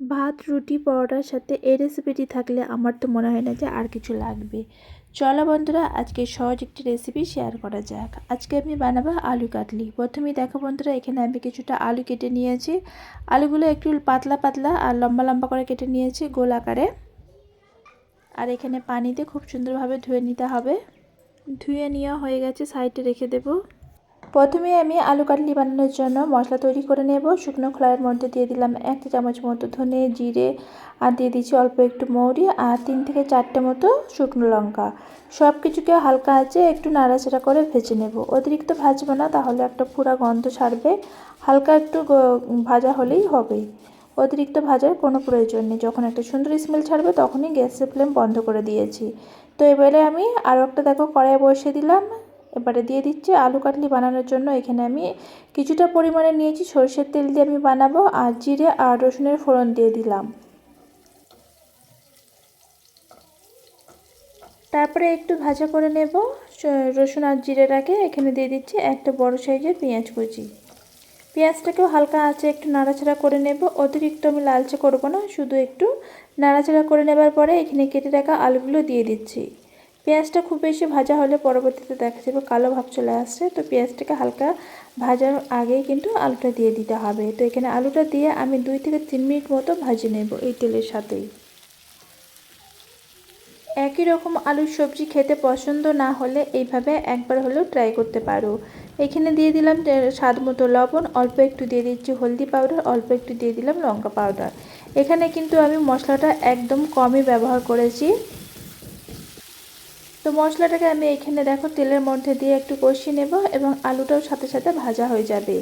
ভাত, রুটি, পরোটার সাথে এই রেসিপিটি থাকলে আমার তো মনে হয় না যে আর কিছু লাগবে। চলো বন্ধুরা, আজকে সহজ একটি রেসিপি শেয়ার করা যাক। আজকে আমি বানাবো আলু কাটলি। প্রথমেই দেখো বন্ধুরা, এখানে আমি কিছুটা আলু কেটে নিয়েছি। আলুগুলো একটু পাতলা পাতলা আর লম্বা লম্বা করে কেটে নিয়েছি গোল আকারে। আর এখানে পানিতে খুব সুন্দরভাবে ধুয়ে নিতে হবে। ধুয়ে নেওয়া হয়ে গেছে, সাইডে রেখে দেবো। প্রথমে আমি আলু কাটলি বানানোর জন্য মশলা তৈরি করে নেব। শুকনো খোলার মধ্যে দিয়ে দিলাম এক চামচ মতো ধনে জিরে আর দিয়ে দিচ্ছি অল্প একটু মৌরি আর তিন থেকে চারটে মতো শুকনো লঙ্কা। সব কিছুকে হালকা আছে একটু নাড়াচাড়া করে ভেজে নেব। অতিরিক্ত ভাজবো না, তাহলে একটা পুরা গন্ধ ছাড়বে। হালকা একটু ভাজা হলেই হবে। অতিরিক্ত ভাজার কোনো প্রয়োজন নেই। যখন একটা সুন্দর স্মেল ছাড়বে, তখনই গ্যাসের ফ্লেম বন্ধ করে দিয়েছি। তো এবারে আমি আরও একটা, দেখো কড়াই বসিয়ে দিলাম। এবারে দিয়ে দিচ্ছি আলু কাটলি বানানোর জন্য। এখানে আমি কিছুটা পরিমাণে নিয়েছি। সরষের তেল দিয়ে আমি বানাবো আর জিরে আর রসুনের ফোড়ন দিয়ে দিলাম। তারপরে একটু ভাজা করে নেব। রসুন আর জিরেটাকে এখানে দিয়ে দিচ্ছি একটা বড় সাইজের পেঁয়াজ কুচি। পেঁয়াজটাকেও হালকা আছে একটু নাড়াচাড়া করে নেব। অতিরিক্ত আমি লালচে করব না, শুধু একটু নাড়াচাড়া করে নেবার পরে এখানে কেটে রাখা আলুগুলো দিয়ে দিচ্ছি। পেঁয়াজটা খুব বেশি ভাজা হলে পরবর্তীতে দেখা যাবে কালো ভাব চলে আসছে। তো পেঁয়াজটাকে হালকা ভাজার আগেই কিন্তু আলুটা দিয়ে দিতে হবে। তো এখানে আলুটা দিয়ে আমি দুই থেকে তিন মিনিট মতো ভাজে নেব এই তেলের সাথেই। একই রকম আলুর সবজি খেতে পছন্দ না হলে এইভাবে একবার হলেও ট্রাই করতে পারো। এখানে দিয়ে দিলাম স্বাদ মতো লবণ, অল্প একটু দিয়ে দিচ্ছি হলদি পাউডার অল্প একটু দিয়ে দিলাম লঙ্কা পাউডার এখানে কিন্তু আমি মশলাটা একদম কমই ব্যবহার করেছি। তো মশলাটাকে আমি এখানে দেখো তেলের মধ্যে দিয়ে একটু কষিয়ে নেব এবং আলুটাও সাথে সাথে ভাজা হয়ে যাবে।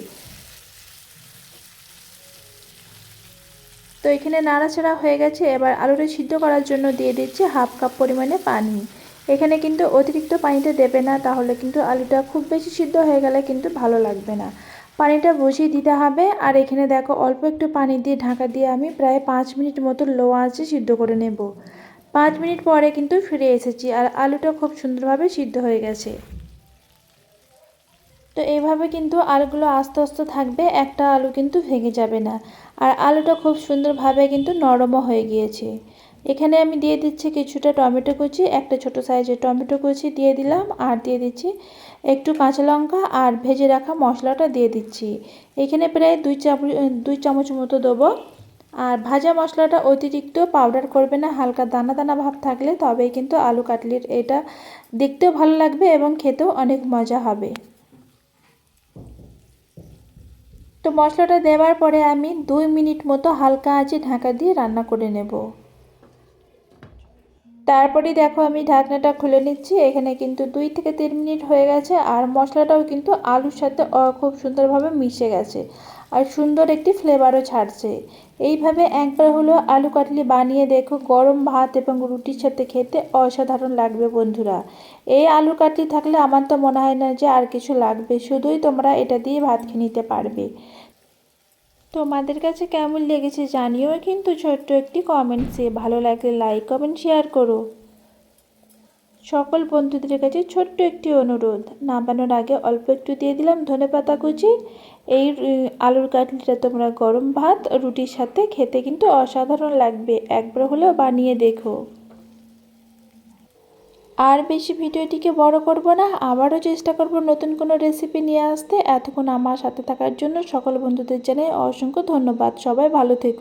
তো এখানে নাড়াচাড়া হয়ে গেছে, এবার আলুটা সিদ্ধ করার জন্য দিয়ে দিচ্ছি হাফ কাপ পরিমাণে পানি। এখানে কিন্তু অতিরিক্ত পানিটা দেবে না, তাহলে কিন্তু আলুটা খুব বেশি সিদ্ধ হয়ে গেলে কিন্তু ভালো লাগবে না। পানিটা বসিয়ে দিতে হবে, আর এখানে দেখো অল্প একটু পানি দিয়ে ঢাকা দিয়ে আমি প্রায় পাঁচ মিনিট মতো লো আঁচে সিদ্ধ করে নেব। পাঁচ মিনিট পরে কিন্তু ফিরে এসেছি আর আলুটা খুব সুন্দরভাবে সিদ্ধ হয়ে গেছে। তো এইভাবে কিন্তু আলুগুলো আস্তে আস্তে থাকবে, একটা আলু কিন্তু ভেঙে যাবে না। আর আলুটা খুব সুন্দরভাবে কিন্তু নরমও হয়ে গিয়েছে। এখানে আমি দিয়ে দিচ্ছি কিছুটা টমেটো কুচি, একটা ছোট সাইজের টমেটো কুচি দিয়ে দিলাম আর দিয়ে দিচ্ছি একটু কাঁচা লঙ্কা আর ভেজে রাখা মশলাটা দিয়ে দিচ্ছি। এখানে প্রায় দুই চামচ দুই চামচ মতো দেবো আর ভাজা মশলাটা অতিরিক্ত পাউডার করবে না, হালকা দানা দানা ভাব থাকলে তবেই কিন্তু আলু কাটলির এটা দেখতেও ভালো লাগবে এবং খেতেও অনেক মজা হবে। তো মশলাটা দেওয়ার পরে আমি দুই মিনিট মতো হালকা আঁচে ঢাকা দিয়ে রান্না করে নেব। তারপরে দেখো আমি ঢাকনাটা খুলে নিচ্ছি, এখানে কিন্তু দুই থেকে তিন মিনিট হয়ে গেছে আর মশলাটাও কিন্তু আলুর সাথে খুব সুন্দরভাবে মিশে গেছে। আর সুন্দর একটি ফ্লেভারও ছাড়ছে। এইভাবে একবার হলো আলু কাটলি বানিয়ে দেখো, গরম ভাত এবং রুটির সাথে খেতে অসাধারণ লাগবে বন্ধুরা। এই আলু কাটলি থাকলে আমার তো মনে হয় না যে আর কিছু লাগবে, শুধুই তোমরা এটা দিয়ে ভাত খেয়ে নিতে পারবে। তোমাদের কাছে কেমন লেগেছে জানিও, কিন্তু ছোট্ট একটি কমেন্টসে ভালো লাগলে লাইক কমেন্ট শেয়ার করো। সকল বন্ধুদের কাছে ছোট্ট একটি অনুরোধ। নামানোর আগে অল্প একটু দিয়ে দিলাম ধনে পাতা কুচি। এই আলুর কাটলিটা তোমরা গরম ভাত, রুটির সাথে খেতে কিন্তু অসাধারণ লাগবে। একবার হলেও বানিয়ে দেখো। আর বেশি ভিডিওটিকে বড় করব না, আবারও চেষ্টা করব নতুন কোনো রেসিপি নিয়ে আসতে। এতক্ষণ আমার সাথে থাকার জন্য সকল বন্ধুদের জানাই অসংখ্য ধন্যবাদ। সবাই ভালো থেকো।